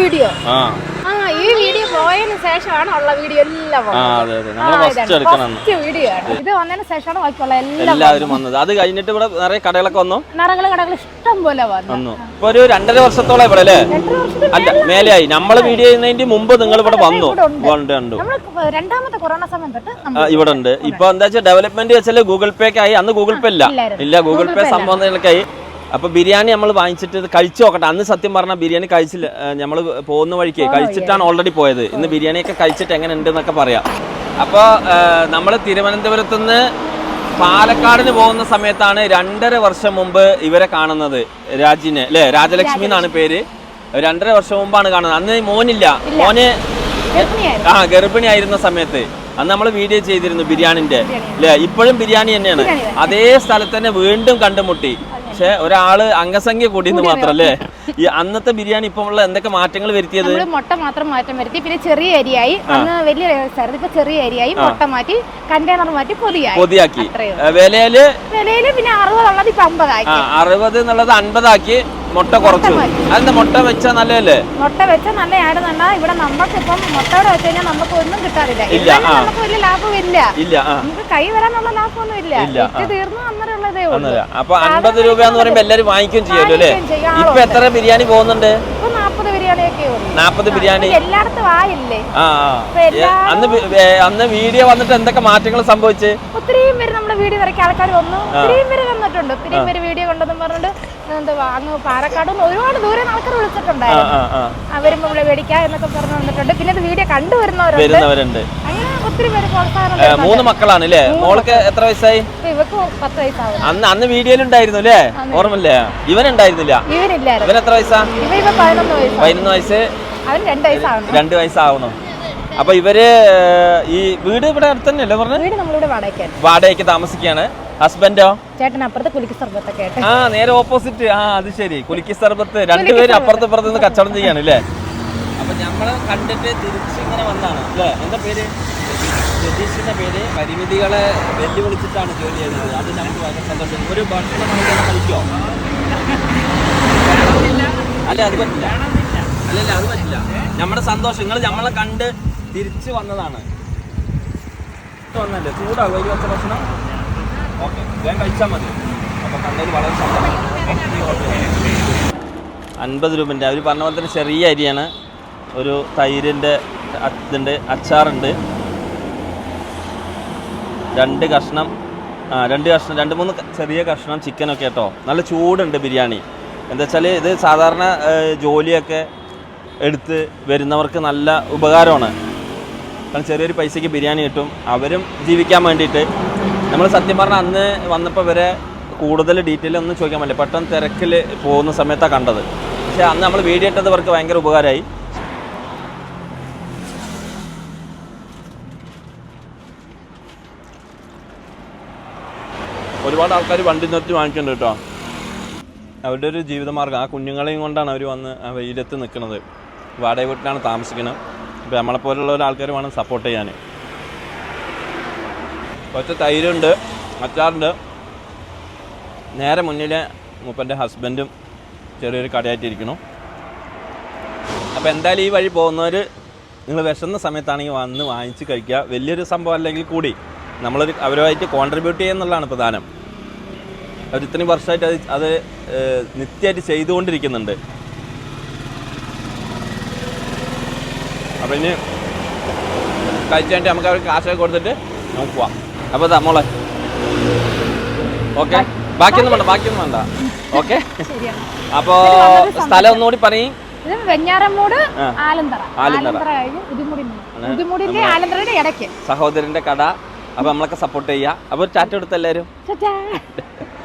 Video ആ. ഈ video പോയതിന് ശേഷമാണ് ഉള്ള വീഡിയോ എല്ലാം ഫസ്റ്റ് വീഡിയോ ആണ്. ഇത് വന്നതിന് ശേഷമാണ് ബാക്കിയുള്ള എല്ലാം എല്ലാവരും വന്നത്. അത് കഴിഞ്ഞിട്ട് ഇവിടെ നിറയെ കടകളൊക്കെ വന്നു? നിറങ്ങൾ കടകൾ ഇഷ്ടം പോലെ വന്നു. ഇപ്പൊ ഒരു രണ്ടര വർഷത്തോളം ഇവിടെ അല്ലേ? അല്ല മേലെയായി. നമ്മൾ വീഡിയോ ചെയ്യുന്നതിന്റെ മുമ്പ് നിങ്ങൾ ഇവിടെ വന്നു. രണ്ടാമത്തെ കൊറോണ സമയം തൊട്ട് ഇവിടെ ഉണ്ട്. ഇപ്പൊ എന്താ വെച്ചാൽ ഡെവലപ്മെന്റ് വെച്ചാൽ ഗൂഗിൾ പേ ആയി അന്ന് ഗൂഗിൾ പേ ഇല്ല. ഇല്ല ഗൂഗിൾ പേ സംഭവങ്ങളൊക്കെ ആയി. അപ്പൊ ബിരിയാണി നമ്മൾ വാങ്ങിച്ചിട്ട് കഴിച്ചു നോക്കട്ടെ. അന്ന് സത്യം പറഞ്ഞാൽ ബിരിയാണി കഴിച്ചില്ല നമ്മൾ പോകുന്ന വഴിക്ക് കഴിച്ചിട്ടാണ് ഓൾറെഡി പോയത്. ഇന്ന് ബിരിയാണിയൊക്കെ കഴിച്ചിട്ട് എങ്ങനെ ഉണ്ട് എന്നൊക്കെ പറയാം. അപ്പോൾ നമ്മൾ തിരുവനന്തപുരത്ത് നിന്ന് പാലക്കാടിന് പോകുന്ന സമയത്താണ് രണ്ടര വർഷം മുമ്പ് ഇവരെ കാണുന്നത് രാജിനെ. അല്ലേ രാജലക്ഷ്മി എന്നാണ് പേര്. രണ്ടര വർഷം മുമ്പാണ് കാണുന്നത്. അന്ന് മോനില്ല. മോന് ആ ഗർഭിണി ആയിരുന്ന സമയത്ത്. അന്ന് നമ്മൾ വീഡിയോ ചെയ്തിരുന്നു ബിരിയാണിന്റെ. അല്ലേ ഇപ്പോഴും ബിരിയാണി തന്നെയാണ്. അതേ സ്ഥലത്ത് തന്നെ വീണ്ടും കണ്ടുമുട്ടി. പക്ഷെ ഒരാൾ അംഗസംഖ്യ കൂടിയെന്ന് മാത്രല്ലേ? ഈ അന്നത്തെ ബിരിയാണി ഇപ്പൊ ഉള്ള എന്തൊക്കെ മാറ്റങ്ങൾ വരുത്തിയത്? നമ്മൾ മുട്ട മാത്രം മാറ്റം വരുത്തി. പിന്നെ ചെറിയ അരിയായി. അന്ന് വലിയ രസമായിരുന്നു ഇപ്പൊ ചെറിയ അരിയായി. മുട്ട മാറ്റി കണ്ടെയ്നർ മാറ്റി പൊതിയായി. പൊതിയാക്കി. വിലയിൽ വിലയിൽ പിന്നെ അറുപതുള്ളത് ഇപ്പൊ അമ്പതായി ആ അറുപത് എന്നുള്ളത് അൻപതാക്കി മുട്ട കുറച്ചു. അതിന്റെ അതെന്താ മുട്ട വെച്ച നല്ലതല്ലേ? മുട്ട വെച്ച നല്ലതായിരുന്നു ഇവിടെ നമുക്ക് ഇപ്പം മുട്ടയുടെ വെച്ച് കഴിഞ്ഞാൽ നമുക്ക് ഒന്നും കിട്ടാറില്ല. ഇല്ല. നമുക്ക് വലിയ ലാഭമില്ല. ഇല്ല ഇല്ല നമുക്ക് കൈ വരാനുള്ള ലാഭമൊന്നും ഇല്ല ഇല്ല, തീർന്നു അന്നേരം ഉള്ളതേ ഉള്ളൂ. അപ്പൊ അൻപത് രൂപ എന്ന് പറയുമ്പോ എല്ലാരും വാങ്ങിക്കുകയും ചെയ്യുമല്ലോ അല്ലേ? ഇപ്പൊ എത്ര ബിരിയാണി പോകുന്നുണ്ട്? നാപ്പത് ബിരിയാണി. അന്ന് അന്ന് വീഡിയോ വന്നിട്ട് എന്തൊക്കെ മാറ്റങ്ങൾ സംഭവിച്ച്? ഒത്തിരിയും പേര് നമ്മുടെ വീഡിയോ തിരക്കി ആൾക്കാർ വന്നു. ഒത്തിരിയും പേര് വന്നിട്ടുണ്ട്. ഒത്തിരിയും പേര് വീഡിയോ കൊണ്ടെന്ന് പറഞ്ഞിട്ട് എന്താ അങ്ങ് പാലക്കാട് ഒരുപാട് ദൂരെ ആൾക്കാർ വിളിച്ചിട്ടുണ്ടായിരുന്നു. അവരും ഇവിടെ മേടിക്കാം എന്നൊക്കെ പറഞ്ഞു വന്നിട്ടുണ്ട്. പിന്നെ വീഡിയോ കണ്ടുവരുന്നവരുണ്ട്. മൂന്ന് മക്കളാണ് അല്ലേ മോൾക്ക് എത്ര വയസ്സായി? അന്ന് അന്ന് വീഡിയോയിൽ ഉണ്ടായിരുന്നു അല്ലേ? ഓർമ്മല്ലേ ഇവൻ ഉണ്ടായിരുന്നില്ല ഇവൻ എത്ര വയസ്സാ? പതിനൊന്ന് വയസ്സ്? രണ്ട് വയസ്സാവണം. അപ്പൊ ഇവർ ഈ വീട് ഇവിടെ അടുത്ത് തന്നെയല്ലേ പറഞ്ഞു വാടകയ്ക്ക് താമസിക്കുകയാണ്. ഹസ്ബൻഡോ ചേട്ടൻ അപ്പുറത്ത് കുലിക്ക് സർബത്തൊക്കെ ആയിട്ട്. ആ നേരെ ഓപ്പോസിറ്റ് ആ അത് ശരി. കുലുക്കി സർബത്ത്. രണ്ടുപേരും അപ്പുറത്ത് ഇപ്പുറത്ത് നിന്ന് കച്ചവടം ചെയ്യാണ് അല്ലേ? അപ്പൊ നമ്മളെ കണ്ടിട്ട് തിരിച്ച് ഇങ്ങനെ വന്നാണ്. അല്ലേ? എന്താ പേര്? രതീഷിന്റെ പേര് പരിമിതികളെ വെല്ലുവിളിച്ചിട്ടാണ് ജോലി ചെയ്യുന്നത്. അത് നമുക്ക് വളരെ സന്തോഷം. ഒരു ഭക്ഷണം കഴിക്കോ അല്ല അത് പറ്റില്ല. അല്ലല്ല അത് പറ്റില്ല. നമ്മുടെ സന്തോഷം. നിങ്ങൾ നമ്മളെ കണ്ട് തിരിച്ചു വന്നതാണ്. വന്നല്ലേ? ചൂടാകും. ഒരു വെച്ച ഭക്ഷണം. ഓക്കെ. വേഗം കഴിച്ചാൽ മതി. അപ്പോൾ കണ്ടതിൽ വളരെ സന്തോഷം. അൻപത് രൂപന്റെ അവർ പറഞ്ഞ പോലെ തന്നെ ചെറിയ അരിയാണ്. ഒരു തൈരിന്റെ ഇതുണ്ട് അച്ചാറുണ്ട്. രണ്ട് കഷ്ണം രണ്ട് കഷ്ണം രണ്ട് മൂന്ന് ചെറിയ കഷ്ണം ചിക്കനൊക്കെ കേട്ടോ നല്ല ചൂടുണ്ട് ബിരിയാണി. എന്താ വെച്ചാൽ ഇത് സാധാരണ ജോലിയൊക്കെ എടുത്ത് വരുന്നവർക്ക് നല്ല ഉപകാരമാണ്. കാരണം ചെറിയൊരു പൈസയ്ക്ക് ബിരിയാണി കിട്ടും. അവരും ജീവിക്കാൻ വേണ്ടിയിട്ട്. നമ്മൾ സത്യം പറഞ്ഞാൽ അന്ന് വന്നപ്പോൾ വരെ കൂടുതൽ ഡീറ്റെയിൽ ഒന്നും ചോദിക്കാൻ പറ്റില്ല. പെട്ടെന്ന് തിരക്കിൽ പോകുന്ന സമയത്താണ് കണ്ടത്. പക്ഷേ അന്ന് നമ്മൾ വീഡിയോ ഇട്ടത് അവർക്ക് ഭയങ്കര ഉപകാരമായി. ഒരുപാട് ആൾക്കാർ വണ്ടി നിർത്തി വാങ്ങിക്കുന്നുണ്ട് കേട്ടോ. അവരുടെ ഒരു ജീവിതമാർഗം ആ കുഞ്ഞുങ്ങളെയും കൊണ്ടാണ് അവർ വന്ന് ആ വെയിലത്ത് നിൽക്കുന്നത് വാടക വീട്ടിലാണ് താമസിക്കുന്നത് അപ്പോൾ നമ്മളെപ്പോലുള്ള ആൾക്കാർ വേണം സപ്പോർട്ട് ചെയ്യാൻ കുറച്ച് തൈരുണ്ട് അച്ചാറുണ്ട്. നേരെ മുന്നിലെ മൂപ്പന്റെ ഹസ്ബൻഡും ചെറിയൊരു കടയായിട്ടിരിക്കണു അപ്പോൾ എന്തായാലും ഈ വഴി പോകുന്നവർ നിങ്ങൾ വിശന്ന സമയത്താണെങ്കിൽ വന്ന് വാങ്ങിച്ച് കഴിക്കുക. വലിയൊരു സംഭവം അല്ലെങ്കിൽ കൂടി. നമ്മളൊരു അവരുമായിട്ട് കോൺട്രിബ്യൂട്ട് ചെയ്യുന്നുള്ളതാണ് പ്രധാനം. അവർ ഇത്രയും വർഷമായിട്ട് അത് അത് നിത്യമായിട്ട് ചെയ്തുകൊണ്ടിരിക്കുന്നുണ്ട്. അപ്പം ഇനി കഴിച്ചിട്ട് നമുക്ക് അവർക്ക് കാശൊക്കെ കൊടുത്തിട്ട് നമുക്ക് പോവാം. അപ്പോൾ നമ്മളെ മോളെ. ഓക്കെ. ബാക്കിയൊന്നും വേണ്ട ബാക്കിയൊന്നും വേണ്ട. ഓക്കെ. അപ്പോൾ സ്ഥലം ഒന്നുകൂടി പറയും. ഇത് ആലന്തറ. ആലന്തറ. ആലന്തറ കഴിഞ്ഞ് ഉദിമുടി ഉദിമുടിന്റെ ആലന്തറയുടെ ഇടയ്ക്ക്. സഹോദരന്റെ കട. അപ്പോൾ നമ്മളൊക്കെ സപ്പോർട്ട് ചെയ്യുക അപ്പോൾ ചാറ്റ് എല്ലാരും? എല്ലാവരും